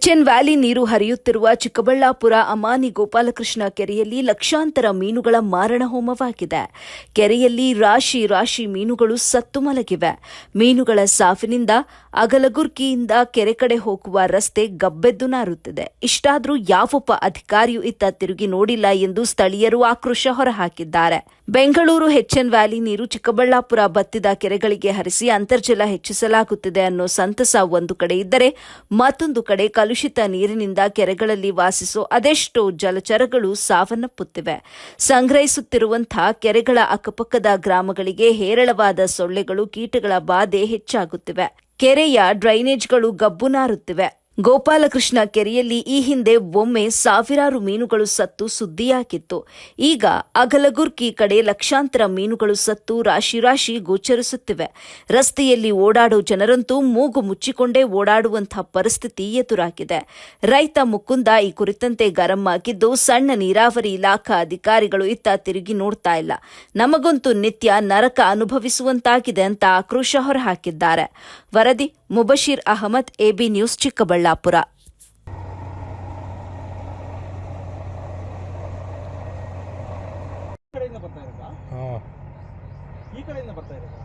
H N valley ನೀರು ಹರಿಯುತ್ತಿರುವ ಚಿಕ್ಕಬಳ್ಳಾಪುರ ಅಮಾನಿ ಗೋಪಾಲಕೃಷ್ಣ ಕೆರೆಯಲ್ಲಿ ಲಕ್ಷಾಂತರ ಮೀನುಗಳ ಮಾರಣ ಹೋಮವಾಗಿದೆ. ಕೆರೆಯಲ್ಲಿ ರಾಶಿ ರಾಶಿ ಮೀನುಗಳು ಸತ್ತು ಮಲಗಿವೆ. ಮೀನುಗಳ ಸಾಫಿನಿಂದ ಅಗಲಗುರ್ಕಿಯಿಂದ ಕೆರೆ ಕಡೆ ಹೋಗುವ ರಸ್ತೆ ಗಬ್ಬೆದ್ದು ನಾರುತ್ತಿದೆ. ಇಷ್ಟಾದರೂ ಯಾವೊಬ್ಬ ಅಧಿಕಾರಿಯೂ ಇತ್ತ ತಿರುಗಿ ನೋಡಿಲ್ಲ ಎಂದು ಸ್ಥಳೀಯರು ಆಕ್ರೋಶ ಹೊರಹಾಕಿದ್ದಾರೆ. ಬೆಂಗಳೂರು ಹೆಚ್ಎನ್ ವ್ಯಾಲಿ ನೀರು ಚಿಕ್ಕಬಳ್ಳಾಪುರ ಬತ್ತಿದ ಕೆರೆಗಳಿಗೆ ಹರಿಸಿ ಅಂತರ್ಜಲ ಹೆಚ್ಚಿಸಲಾಗುತ್ತಿದೆ ಅನ್ನೋ ಸಂತಸ ಒಂದು ಕಡೆ ಇದ್ದರೆ ಮತ್ತೊಂದು ಕಡೆ ಕಲುಷಿತ ನೀರಿನಿಂದ ಕೆರೆಗಳಲ್ಲಿ ವಾಸಿಸೋ ಅದೆಷ್ಟೋ ಜಲಚರಗಳು ಸಾವನ್ನಪ್ಪುತ್ತಿವೆ. ಸಂಗ್ರಹಿಸುತ್ತಿರುವಂತಹ ಕೆರೆಗಳ ಅಕ್ಕಪಕ್ಕದ ಗ್ರಾಮಗಳಿಗೆ ಹೇರಳವಾದ ಸೊಳ್ಳೆಗಳು, ಕೀಟಗಳ ಬಾಧೆ ಹೆಚ್ಚಾಗುತ್ತಿವೆ. ಕೆರೆಯ ಡ್ರೈನೇಜ್ಗಳು ಗಬ್ಬು ನಾರುತ್ತಿವೆ. ಗೋಪಾಲಕೃಷ್ಣ ಕೆರೆಯಲ್ಲಿ ಈ ಹಿಂದೆ ಒಮ್ಮೆ ಸಾವಿರಾರು ಮೀನುಗಳು ಸತ್ತು ಸುದ್ದಿಯಾಗಿತ್ತು. ಈಗ ಅಗಲಗುರ್ಕಿ ಕಡೆ ಲಕ್ಷಾಂತರ ಮೀನುಗಳು ಸತ್ತು ರಾಶಿ ರಾಶಿ ಗೋಚರಿಸುತ್ತಿವೆ. ರಸ್ತೆಯಲ್ಲಿ ಓಡಾಡೋ ಜನರಂತೂ ಮೂಗು ಮುಚ್ಚಿಕೊಂಡೇ ಓಡಾಡುವಂತಹ ಪರಿಸ್ಥಿತಿ ಎದುರಾಗಿದೆ. ರೈತ ಮುಕುಂದ ಈ ಕುರಿತಂತೆ ಗರಂ ಆಗಿದ್ದು ಸಣ್ಣ ನೀರಾವರಿ ಇಲಾಖಾ ಅಧಿಕಾರಿಗಳು ಇತ್ತ ತಿರುಗಿ ನೋಡ್ತಾ ಇಲ್ಲ. ನಮಗಂತೂ ನಿತ್ಯ ನರಕ ಅನುಭವಿಸುವಂತಾಗಿದೆ ಅಂತ ಆಕ್ರೋಶ ಹೊರಹಾಕಿದ್ದಾರೆ. ವರದಿ ಮುಬಶೀರ್ ಅಹಮದ್ ಎಬಿ ನ್ಯೂಸ್ ಚಿಕ್ಕಬಳ್ಳಾಪುರ. ಈ ಕಡೆಯಿಂದ ಬರ್ತಾ ಇರೋದಾ?